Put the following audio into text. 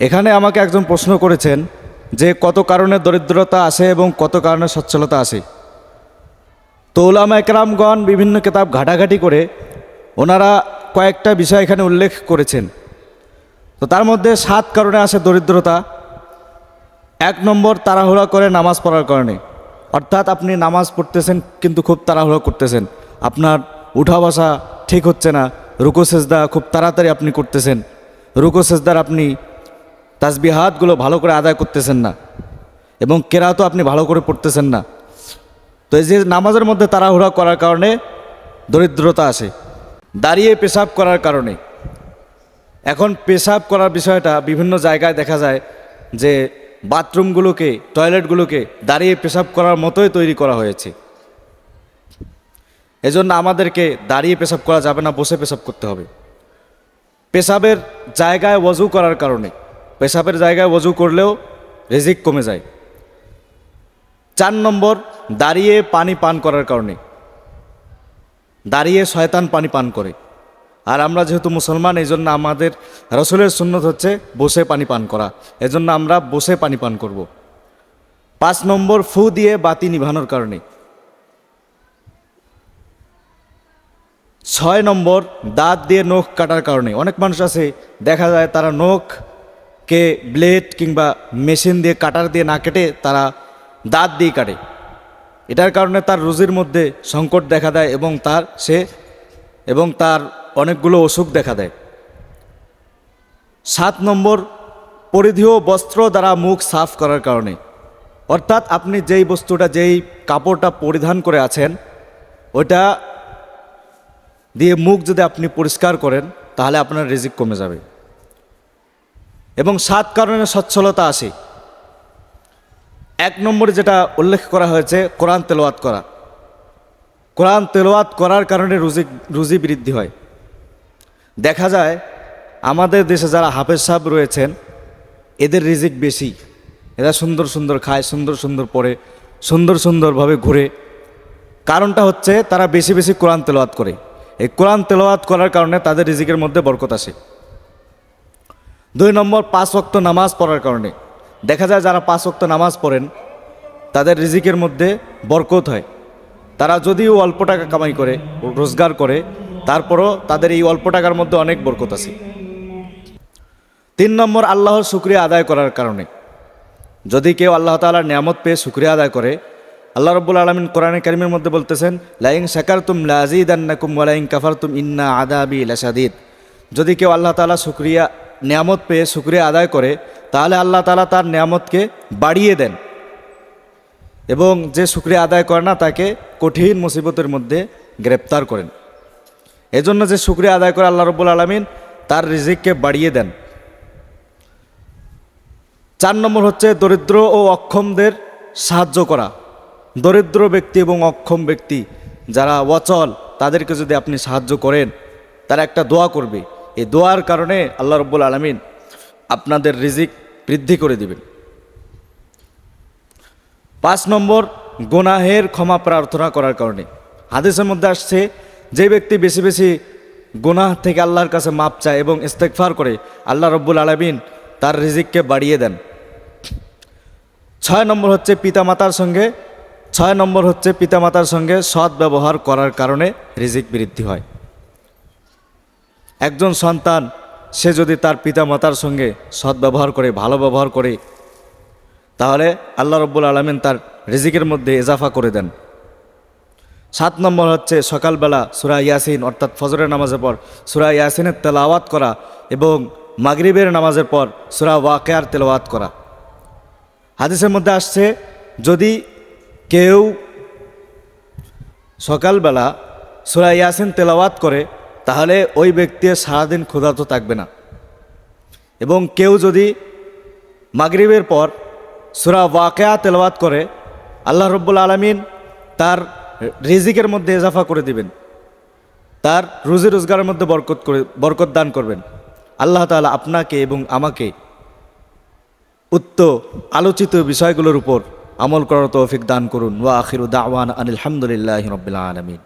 এখানে আমাকে একজন প্রশ্ন করেছেন যে কত কারণে দরিদ্রতা আসে এবং কত কারণে সচ্ছলতা আসে। তো ওলামা একরামগণ বিভিন্ন কিতাব ঘাটাঘাটি করে ওনারা কয়েকটা বিষয় এখানে উল্লেখ করেছেন। তো তার মধ্যে সাত কারণে আসে দরিদ্রতা। এক নম্বর, তাড়াহুড়া করে নামাজ পড়ার কারণে। অর্থাৎ আপনি নামাজ পড়তেছেন কিন্তু খুব তাড়াহুড়া করতেছেন। আপনার উঠা বসা ঠিক হচ্ছে না। রুকো সেজদা খুব তাড়াতাড়ি আপনি করতেছেন। রুকো সেজদার আপনি তাসবিহাতগুলো ভালো করে আদায় করতেছেন না এবং কেরাতও আপনি ভালো করে পড়তেছেন না। তো এই যে নামাজের মধ্যে তাড়াহুড়া করার কারণে দরিদ্রতা আসে, দাঁড়িয়ে পেশাব করার কারণে। এখন পেশাব করার বিষয়টা বিভিন্ন জায়গায় দেখা যায় যে বাথরুমগুলোকে, টয়লেটগুলোকে দাঁড়িয়ে পেশাব করার মতোই তৈরি করা হয়েছে। এজন্য আমাদেরকে দাঁড়িয়ে পেশাব করা যাবে না, বসে পেশাব করতে হবে। পেশাবের জায়গায় ওজু করার কারণে। পেশাবের জায়গায় ওজু করলেও রেজিক কমে যায়। চার নম্বর, দাঁড়িয়ে পানি পান করার কারণে। দাঁড়িয়ে শয়তান পানি পান করে। আর আমরা যেহেতু মুসলমান এই জন্য আমাদের রসুলের সুন্নত হচ্ছে বসে পানি পান করা। এজন্য আমরা বসে পানি পান করব। পাঁচ নম্বর, ফু দিয়ে বাতি নিভানোর কারণে। ছয় নম্বর, দাঁত দিয়ে নখ কাটার কারণে। অনেক মানুষ আছে, দেখা যায় তারা নখকে ব্লেড কিংবা মেশিন দিয়ে, কাটার দিয়ে না কেটে তারা দাঁত দিয়ে কাটে। এটার কারণে তার রুজির মধ্যে সংকট দেখা দেয় এবং তার সে এবং তার অনেকগুলো অসুখ দেখা দেয়। সাত নম্বর পরিধেয় বস্ত্র দ্বারা মুখ সাফ করার কারণে। অর্থাৎ আপনি যেই বস্তুটা, যেই কাপড়টা পরিধান করে আছেন, ওইটা দিয়ে মুখ যদি আপনি পরিষ্কার করেন, তাহলে আপনার রিজিক কমে যাবে। এবং সাত কারণে সচ্ছলতা আসে এক নম্বরে যেটা উল্লেখ করা হয়েছে, কোরআন তেলোয়াত করা। কোরআন তেলোয়াত করার কারণে রুজি রুজি বৃদ্ধি হয়। দেখা যায়, আমাদের দেশে যারা হাফেজ সাহেব রয়েছেন, এদের রিজিক বেশি। এরা সুন্দর সুন্দর খায়, সুন্দর সুন্দর পড়ে, সুন্দর, সুন্দরভাবে ঘুরে। কারণটা হচ্ছে, তারা বেশি বেশি কোরআন তেলোয়াত করে। এই কোরআন তেলোয়াত করার কারণে তাদের রিজিকের মধ্যে বরকত আসে। দুই নম্বর, পাঁচ ওয়াক্ত নামাজ পড়ার কারণে। দেখা যায় যারা পাঁচ ওয়াক্ত নামাজ পড়েন, তাদের রিজিকের মধ্যে বরকত হয়। তারা যদিও অল্প টাকা কামাই করে, রোজগার করে, তারপরও তাদের এই অল্প টাকার মধ্যে অনেক বরকত আছে। তিন নম্বর, আল্লাহর শুক্রিয়া আদায় করার কারণে। যদি কেউ আল্লাহ তালার নিয়ামত পেয়ে শুক্রিয়া আদায় করে, আল্লাহ রব্বুল আলমিন কোরআনে কারিমের মধ্যে বলতেছেন লাইং শাকার তুম লাজিদ আন্নাকুম ওয়ালাইং কাফার তুম ইন্না আদাবি লাসাদিদ যদি কেউ আল্লাহ তালা শুক্রিয়া নিয়ামত পেয়ে শুক্রিয়া আদায় করে, তাহলে আল্লাহ তালা তার নিয়ামতকে বাড়িয়ে দেন। এবং যে শুক্রিয়া আদায় করে না, তাকে কঠিন মুসিবতের মধ্যে গ্রেপ্তার করেন। এজন্য যে শুক্রিয়া আদায় করে আল্লাহ রব্বুল আলমিন, তার রিজিককে বাড়িয়ে দেন। চার নম্বর হচ্ছে দরিদ্র ও অক্ষমদের সাহায্য করা। দরিদ্র ব্যক্তি এবং অক্ষম ব্যক্তি যারা অচল, তাদেরকে যদি আপনি সাহায্য করেন, তারা একটা দোয়া করবে। এই দোয়ার কারণে আল্লাহ রব্বুল আলমিন আপনাদের রিজিক বৃদ্ধি করে দিবেন। পাঁচ নম্বর, গোনাহের ক্ষমা প্রার্থনা করার কারণে। হাদিসের মধ্যে আসছে, যে ব্যক্তি বেশি বেশি গোনাহ থেকে আল্লাহর কাছে মাপ চায় এবং ইস্তেকফার করে, আল্লাহ রব্বুল আলমিন তার রিজিককে বাড়িয়ে দেন। ছয় নম্বর হচ্ছে পিতামাতার সঙ্গে, ছয় নম্বর হচ্ছে পিতামাতার সঙ্গে সৎ ব্যবহার করার কারণে রিজিক বৃদ্ধি হয়। একজন সন্তান, সে যদি তার পিতামাতার সঙ্গে সৎ ব্যবহার করে, ভালো ব্যবহার করে, তাহলে আল্লাহ রব্বুল আলমিন তার রিজিকের মধ্যে এজাফা করে দেন। সাত নম্বর হচ্ছে সকালবেলা সুরা ইয়াসিন, অর্থাৎ ফজরের নামাজের পর সুরা ইয়াসিনের তেলাওয়াত করা এবং মাগরিবের নামাজের পর সুরা ওয়াকেয়ার তেলাওয়াত করা। হাদিসের মধ্যে আসছে, যদি কেউ সকালবেলা সুরা ইয়াসিন তেলাওয়াত করে তাহলে ওই ব্যক্তি সারাদিন ক্ষুধার্ত থাকবে না। এবং কেউ যদি মাগরিবের পর সুরা ওয়াকেয়া তেলাওয়াত করে, আল্লাহ রব্বুল আলমিন তার রিজিকের মধ্যে এজাফা করে দিবেন। তার রুজি রোজগারের মধ্যে বরকত করে, বরকত দান করবেন। আল্লাহ তাআলা আপনাকে এবং আমাকে উত্ত আলোচিত বিষয়গুলোর উপর আমল করার তৌফিক দান করুন। ওয়া আখিরু দাওয়ান আনিল হামদুলিল্লাহি রাব্বিল আলামিন।